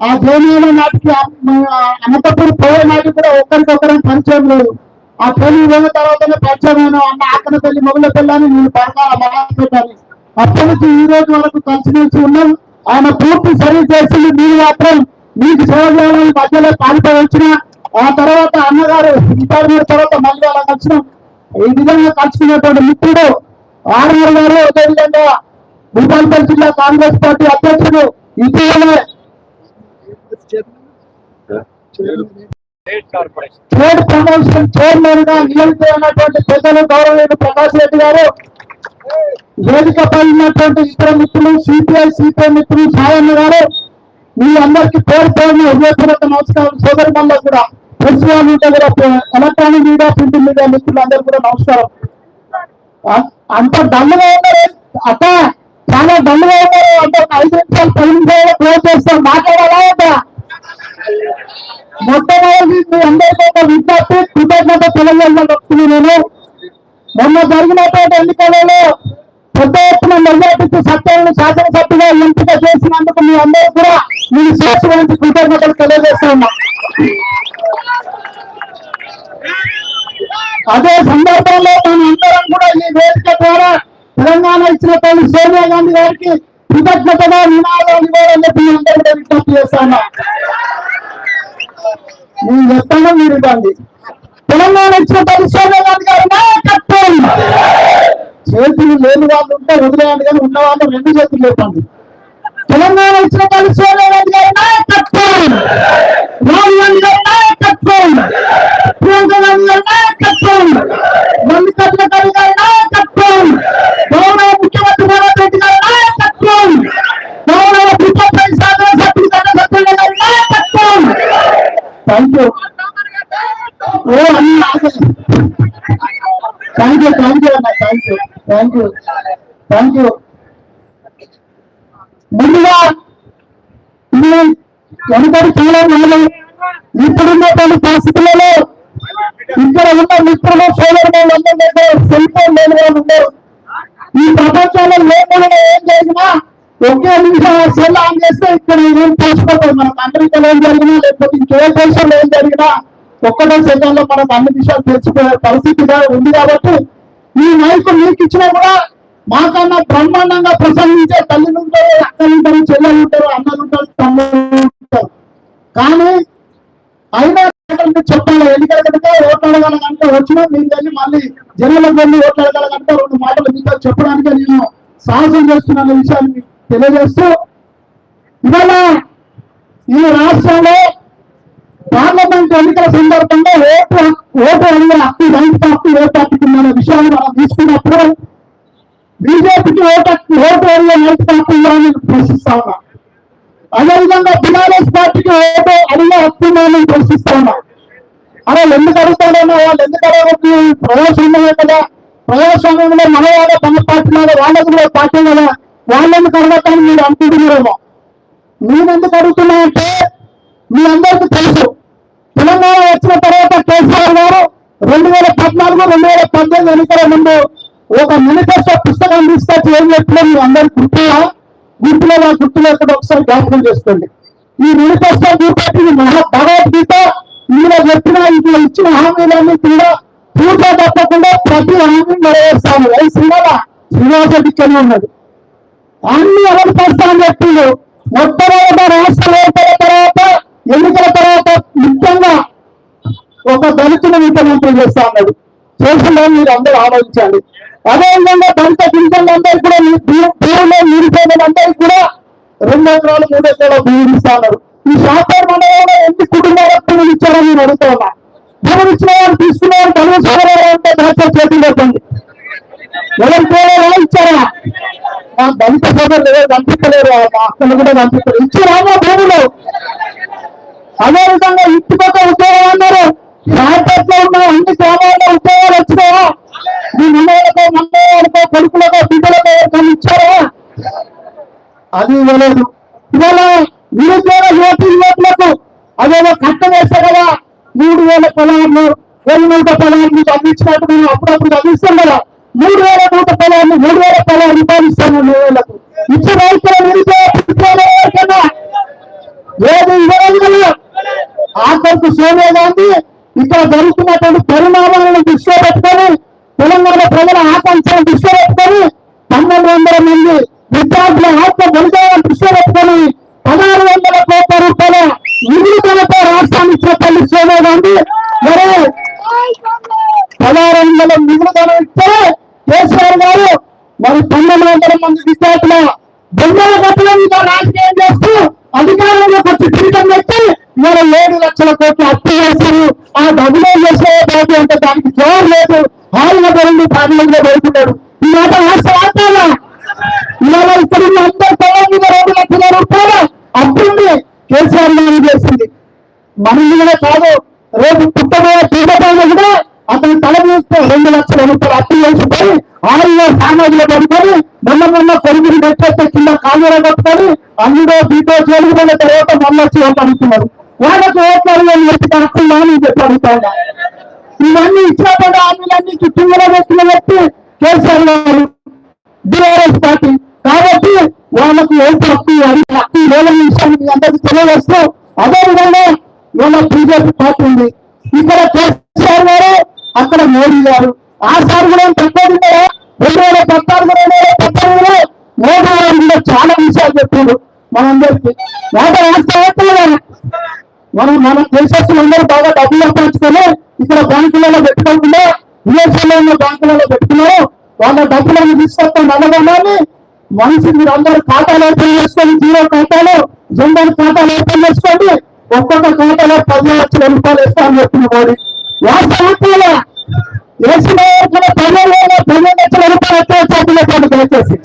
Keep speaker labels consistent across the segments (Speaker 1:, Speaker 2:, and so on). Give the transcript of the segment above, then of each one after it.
Speaker 1: ఆ జోనియాల నాటికి అనంతపురం పోయే నాటికి కూడా ఒకరికొకరం పరిచయం లేదు. ఆ పెళ్ళి పోయిన తర్వాతనే పరిచయం అన్న ఆకన పెళ్ళి మొగల పిల్లని నేను పరకాల అప్పటి నుంచి ఈ రోజు వరకు కలిసి ఉన్నాం. ఆయన పూర్తి సర్వీస్ చేసింది మీరు మాత్రం. మీకు సేవ మధ్యలో పాల్పడి వచ్చిన ఆ తర్వాత అన్నగారు రిటైర్మెంట్ తర్వాత మళ్ళీ అలా కలిసినాం. ఈ విధంగా కలుసుకునేటువంటి మిత్రుడు ఆర్ఆర్ గారు అదేవిధంగా భూపాలపల్లి జిల్లా కాంగ్రెస్ పార్టీ అధ్యక్షుడు. ఇటీవలే ట్రేడ్ ప్రమోషన్ చైర్మన్గా నియమితున్నటువంటి పెద్దలు గౌరవనీయులు ప్రకాష్ రెడ్డి గారు వేదికపై ఉన్నటువంటి ఇతర మిత్రులు సిపిఐ సిపిఐ మిత్రులు సాయన్న గారు మీ అందరికి పేరు పేరున హృదయపూర్వక నమస్కారం. సోదరి మళ్ళీ కూడా ప్రిన్సిపాల్ మీడియా కూడా ఎలక్ట్రానిక్ మీడియా ప్రింట్ మీడియా మిత్రులు అందరూ కూడా నమస్కారం. అంత దండగా ఉన్నారు. అక్క చాలా దండగా ఉన్నారు. అంటే ఐదు నిమిషాలు పది నిమిషాలు క్లోజ్ చేస్తారు మాట్లాడాలా? మొట్టమొదటి మీ అందరితో ఒక విజ్ఞప్తి కృతజ్ఞత తెలియజేయాలని నేను మొన్న జరిగినటువంటి ఎన్నికలలో పెద్ద ఎత్తున మెజార్టీకి సత్యాలను శాసనసభ్యుగా ఎంపిక చేసినందుకు మీ అందరూ కూడా మీ శేష గురించి కృతజ్ఞతలు తెలియజేస్తున్నా అదే సందర్భంలో మన అందరం కూడా ఈ వేదిక ద్వారా తెలంగాణ ఇచ్చినటువంటి సోనియా గాంధీ గారికి కృతజ్ఞతగా నినాదాలు ఇవ్వాలని చెప్పి మీ అందరూ కూడా విజ్ఞప్తి చేస్తా నేను చెప్తాను మీరు ఇవ్వండి. తెలంగాణ ఇచ్చినటువంటి సోనియా గాంధీ గారి నాయకత్వం. చేతులు లేని వాళ్ళు ఉంటే వదిలేయండి కానీ ఉన్న వాళ్ళు రెండు చేతులు లేపండి. తెలంగాణ ఇచ్చినటువంటి సోనియా గాంధీ గారి నాయకత్వం. రాహుల్ గాంధీ గారి నాయకత్వం. థ్యాంక్ యూ ఓ అన్ని థ్యాంక్ యూ థ్యాంక్ యూ అన్న thank you thank you thank you ముందుగా ఇది కాలంలో ఇప్పుడున్నటువంటి పరిస్థితులలో ఇక్కడ ఉన్న మిత్రులు సోదరులు అందరూ సెల్ ఫోన్ లేని వాళ్ళు ఉన్నారు. ఈ ప్రపంచంలో సెల్ ఆన్ చేస్తే ఇక్కడ ఏం తెలిసిపోతుంది మనకు అందరికీ ఏం జరిగినా లేకపోతే ఇంకే దేశంలో ఏం జరిగినా ఒక్కటే సెకండ్లో మనకు అన్ని విషయాలు తెలిసిపోయే పరిస్థితిగా ఉంది కాబట్టి ఈ నాయకులు మీకు ఇచ్చినా కూడా మాకన్నా బ్రహ్మాండంగా ప్రసంగించే తల్లిలు ఉంటారు అక్కలు ఉంటారు చెల్లెలు ఉంటారు అన్నలు ఉంటారు తమ్ముళ్ళు ఉంటారు. కానీ అయినా చెప్పాలి ఎన్నికల కనుక ఓట్లాడగలగంటే వచ్చినా మీరు వెళ్ళి మళ్ళీ జనాలకు వెళ్ళి ఓట్లాడగలగంటే రెండు మాటలు మీతో చెప్పడానికే నేను సాహసం చేస్తున్న విషయాన్ని తెలియజేస్తూ ఇవాళ ఈ రాష్ట్రంలో పార్లమెంట్ ఎన్నికల సందర్భంగా ఓటు ఓటు అడిగిన హక్కు రైతు హక్కు ఓటు పార్టీకి ఉందనే విషయాన్ని మనం తీసుకున్నప్పుడు బీజేపీకి ఓటు ఓటు అడిగే రైతు హక్కు ఉందని ప్రశ్నిస్తా ఉన్నా. అదేవిధంగా టీఆర్ఎస్ పార్టీకి ఓటు అడిగే హక్కు ఉందని ప్రశ్నిస్తా ఉన్నా. అలా ఎందుకు అడుగుతాడేమో వాళ్ళు? ఎందుకు అడగదు ప్రజాస్వామ్యమే కదా. ప్రజాస్వామ్యంలో మన వాళ్ళ తమ పార్టీ మీద. వాళ్ళది కూడా పార్టీ కదా. వాళ్ళని అడగతాను మీరు అనుకుంటున్నారేమో. నేనెందుకు అడుగుతున్నా అంటే మీ అందరికీ తెలుసు. తెలంగాణ వచ్చిన తర్వాత కేసీఆర్ గారు రెండు వేల పద్నాలుగు రెండు వేల పద్దెనిమిది ఎన్నికల ముందు ఒక మేనిఫెస్టో పుస్తకం తీసుకొచ్చి ఏం చెప్పినా మీ అందరికీ గుర్తుగా గుర్తులో నా గుర్తులో లేకుండా ఒకసారి జ్ఞాపకం చేసుకోండి. ఈ మేనిఫెస్టో చూపెట్టింది మహా భగవద్గీత ఇందులో చెప్పిన ఇంట్లో ఇచ్చిన హామీలన్నీ కూడా పూర్తిగా తప్పకుండా ప్రతి హామీ నెరవేర్స్తాను అది శ్రీనివాస శ్రీనివాస రెడ్డిక్కనే ఉన్నది. అన్ని ఎవరు చేస్తామని చెప్పిండు మొట్టమొదట రాష్ట్రం ఏర్పడిన తర్వాత ఎన్నికల తర్వాత ముఖ్యంగా ఒక దళితుని ముఖ్యమంత్రి చేస్తా అన్నాడు చేసిందో మీరు అందరూ ఆలోచించండి. అదేవిధంగా దళిత గిరిజనులందరూ కూడా ఈ భూ- భూమిలో నిరుపేదలందరికీ కూడా రెండు ఎకరాలు మూడు ఎకరాలు భూమి ఇస్తా అన్నారు ఈ షాపర్ మండలంలో ఎన్ని కుటుంబాలకు భూములు ఇచ్చారని నేను అడుగుతా ఉన్నా. భూములు ఇచ్చిన వాళ్ళు తీసుకున్నారు వాళ్ళు తెలుగు సోదరులు అంటే దాంట్లో చేతులు పెట్టండి. ఎవరు కూడా ఇచ్చారా? మా దళిత సోదరులు ఎవరు కనిపించలేరు మా అక్కలు కూడా కనిపించలేరు ఇచ్చారా మా భూములు. అదేవిధంగా ఇంటికొక ఉద్యోగం అన్నారు. రాయపేటలో ఉన్న అన్ని గ్రామాల్లో ఉద్యోగాలు వచ్చినాయా? మీ నమ్మలకో నమ్మవాళ్ళకో కొడుకులకో బిడ్డలకో ఎవరికైనా ఇచ్చారా? అది ఇవ్వలేదు. ఇవాళ నిరుద్యోగ యువతి యువతులకు అదేదో కట్ట వేస్తే కదా మూడు వేల పొలాలు వెయ్యి నూట పొలాలు మీకు అందించినట్టు మేము అప్పుడప్పుడు అందిస్తాం కదా. మూడు వేల నూట పొలాలు మూడు వేల పొలాలు రూపాయలు ఇస్తాను మూడు వేలకు ఇచ్చి రైతుల నిరుద్యోగ పుట్టుకోవాలి ఎవరికైనా ఏది ఇవ్వలేదు ఆఖరికి సోనియా గాంధీ ఇక్కడ జరుగుతున్నటువంటి పరిణామాలను దృష్టిలో పెట్టుకొని తెలంగాణ ప్రజల ఆకాంక్షలను దృష్టిలో పెట్టుకొని పన్నెండు వందల మంది విద్యార్థుల ఆత్మ బలిదానం దృష్టిలో పెట్టుకొని పదహారు వందల కోట్ల రూపాయల నిధులతో రాష్ట్రాన్ని ఇచ్చిన తల్లి సోనియా గాంధీ మరి పదహారు వందల నిధులధనం ఇస్తే కేసీఆర్ గారు మరి పన్నెండు వందల మంది విద్యార్థుల బొమ్మల గట్టుల రాజకీయం చేస్తూ అధికారంలోకి వచ్చి పీఠం పెట్టి ఇవాళ ఏడు లక్షల కోట్లు అప్పు చేశారు. ఆ డబ్బులు చేసే బాబు అంటే దానికి జోరు లేదు. హాయిగా పెరిగి పార్లమెంట్లో పెడుతున్నాడు ఈ మాట వాస్తవాలా ఇవాళ ఇక్కడ ఉన్న అందరు తెలంగాణ రెండు లక్షల రూపాయల అప్పుంది కేసీఆర్ గారు చేసింది. మనం కూడా కాదు రేపు పుట్టబోయే పీఠపైన కూడా అతను తల చూస్తే రెండు లక్షల రూపాయలు అప్పు చేసిపోయి ఆరులో సామాజిక పడుకొని మొన్న మొన్న కొడుకుని పెట్టేస్తే కట్టుకొని అందులో బీటో జరుగుతున్న తర్వాత మళ్ళీ వచ్చి ఓట్లు అడుగుతున్నారు వాళ్ళకి ఓట్లు అడిగి వ్యక్తి కనుక్కుందా అని చెప్పి అడుగుతాడా ఇవన్నీ ఇచ్చినప్పుడు హామీలన్నీ చుట్టూలో పెట్టిన వ్యక్తి కేసీఆర్ గారు బీఆర్ఎస్ పార్టీ. కాబట్టి వాళ్ళకి ఓటు హక్కు అది హక్కు లేదని విషయాన్ని మీ అందరికీ తెలియజేస్తూ అదే విధంగా బీజేపీ పార్టీ ఉంది. ఇక్కడ కేసీఆర్ గారు అక్కడ మోడీ గారు. ఆ సార్ కూడా తక్కువ ఉన్నారా రెండు వేల పద్నాలుగు రెండు వేల పద్దెనిమిదిలో మోడీ గారు కూడా చాలా విషయాలు చెప్పిండు. మనందరికీ మాట వాస్తవం మనం మన దేశస్తులందరూ బాగా డబ్బులు సంపాదించుకొని ఇక్కడ బ్యాంకులలో పెట్టుకోకుండా విదేశాల్లో ఉన్న బ్యాంకులలో పెట్టుకున్నారు. వాళ్ళ డబ్బులను తీసుకొస్తాం నల్లగొండాలి మనిషి మీరు అందరూ ఖాతాలు ఓపెన్ చేసుకొని జీరో ఖాతాలు. జనరల్ ఖాతాలు ఓపెన్ చేసుకోండి. ఒక్కొక్క ఖాతాలో పది లక్షల రూపాయలు ఇస్తామని చెప్పిన మోడీ వాస్తవంలో వేసిన వేల లక్షల రూపాయలు వచ్చే చేతులు దయచేసి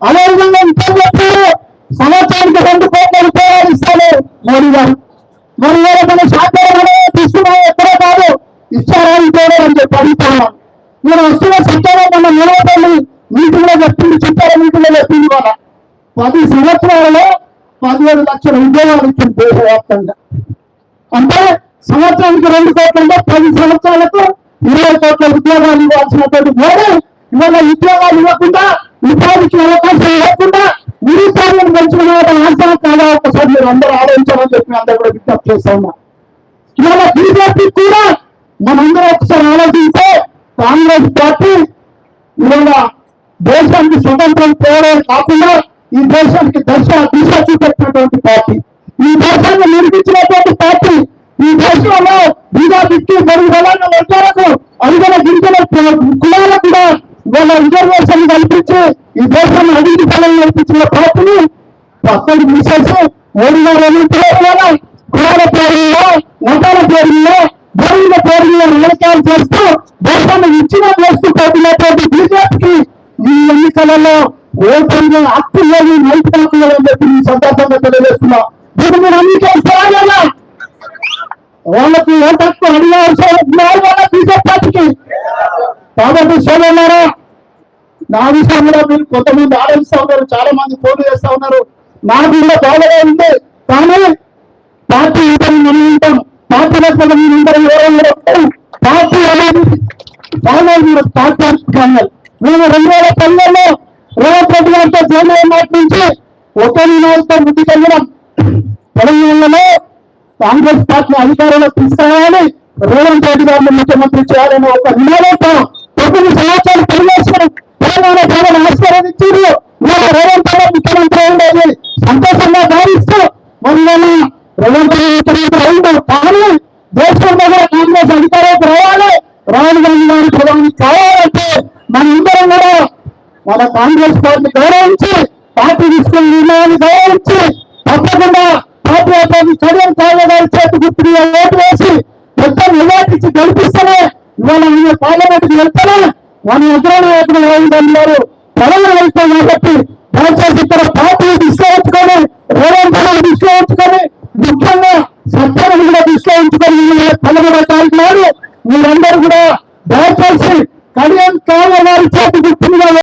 Speaker 1: అదేవిధంగా అదే సంవత్సరానికి రెండు కోట్ల రూపాయలు ఇస్తాడు మోడీ గారు. మోడీ గారు ఏదైనా శాఖలు తీసుకున్నా ఎక్కడో కాదు ఇచ్చారా ఇంకోడో అని చెప్పి అడుగుతున్నాను. మీరు వస్తున్న సత్యంలో మన నిలబడి మీటింగ్లో చెప్పింది చెప్పారు మీటింగ్లో చెప్పింది వాళ్ళ పది సంవత్సరాలలో పదిహేడు లక్షల ఉద్యోగాలు ఇచ్చింది దేశవ్యాప్తంగా. అంటే సంవత్సరానికి రెండు కోట్లంటే పది సంవత్సరాలకు ఇరవై కోట్ల ఉద్యోగాలు ఇవ్వాల్సినటువంటి మోడీ ఇవాళ ఉద్యోగాలు ఇవ్వకుండా ఉపాధికి అవకాశం లేకుండా నిరుపాధులను పెంచుకునే ఆశ కాదా ఒకసారి మీరు అందరూ ఆలోచించాలని చెప్పి అందరూ కూడా విజ్ఞప్తి చేస్తా ఇవాళ బీజేపీ కూడా మనందరూ ఒకసారి ఆలోచిస్తే కాంగ్రెస్ పార్టీ ఇవాళ దేశానికి స్వతంత్రం పోవడం కాకుండా ఈ దేశానికి దశ దిశ చూపెట్టినటువంటి పార్టీ. ఈ దేశాన్ని నిర్మించినటువంటి పార్టీ ఈ దేశంలో బీజేపీకి మరుగుదల తెలంగాణ వర్గాలకు అడిగిన గిరిజన కులాలకు కూడా వాళ్ళ రిజర్వ్ దేశాన్ని అభివృద్ధి ఫలం కల్పించిన పార్టీని పక్కన తీసేసి మోడీ గారు ఎదుర్కోవాలి కులాల పేరులో మతాల పేరులో భూముల పేరులో నిలకాలు చేస్తూ దేశాన్ని ఇచ్చిన చేస్తూ పోతున్నటువంటి బీజేపీకి ఈ ఎన్నికలలో ఓటర్లు హక్కు లేని నైతిక చెప్పి ఈ సందర్భంగా తెలియజేస్తున్నా. దీన్ని మీరు అంగీకరిస్తారా వాళ్ళకి ఓటు హక్కు అడిగే అవసరం బీజేపీ పార్టీకి కాబట్టి సోదరులారా నా విషయంలో మీరు కొంతమంది ఆలోచిస్తా ఉన్నారు చాలా మంది ఫోన్లు చేస్తా ఉన్నారు. నాకు కూడా బాగానే ఉంది. కానీ పార్టీ ఇతరులు మనం ఉంటాం పార్టీ లేకపోతే మీరు అందరూ ఎవరో పార్టీ అనేది ఫైనల్ మీరు పార్టీ ఫైనల్ మేము రెండు వేల పన్నెండులో రేవంత్ రెడ్డి గారితో జగన్ మాట నాటి నుంచి ఒకే నినాదంతో ముందుకెళ్ళడం తెలంగాణలో కాంగ్రెస్ పార్టీ అధికారంలో తీసుకురావాలి. రేవంత్ రెడ్డి గారిని ముఖ్యమంత్రి చేయాలని ఒక నినాదంతో తొమ్మిది సంవత్సరాలు పనిచేసిన తెలంగాణ ప్రజలు ఆశీర్వదించారు ఇవాళ రేవంత్ రెడ్డి ముఖ్యమంత్రి ఉండేది సంతోషంగా భావిస్తూ మరి ఇవాళ రేవంత్ రెడ్డి ముఖ్యమంత్రి అయిండు కానీ దేశంలో కూడా కాంగ్రెస్ అధికారంలోకి రావాలి రాహుల్ గాంధీ గారి ప్రధాని కావాలంటే మనందరం కూడా మన కాంగ్రెస్ పార్టీ గౌరవించి పార్టీ తీసుకున్న నిర్ణయాన్ని గౌరవించి తప్పకుండా పార్టీ అతని చదివిన కాళ్ళ గారి చేతి గుర్తు ఓటు వేసి మొత్తం నివాటించి గెలిపిస్తేనే ఇవాళ ఆయన పార్లమెంట్కి వెళ్తేనే మన ఎదురైన నాయకులు రాజధాని గారు ప్రజలు వెళ్తాం కాబట్టి దయచేసి ఇక్కడ పార్టీ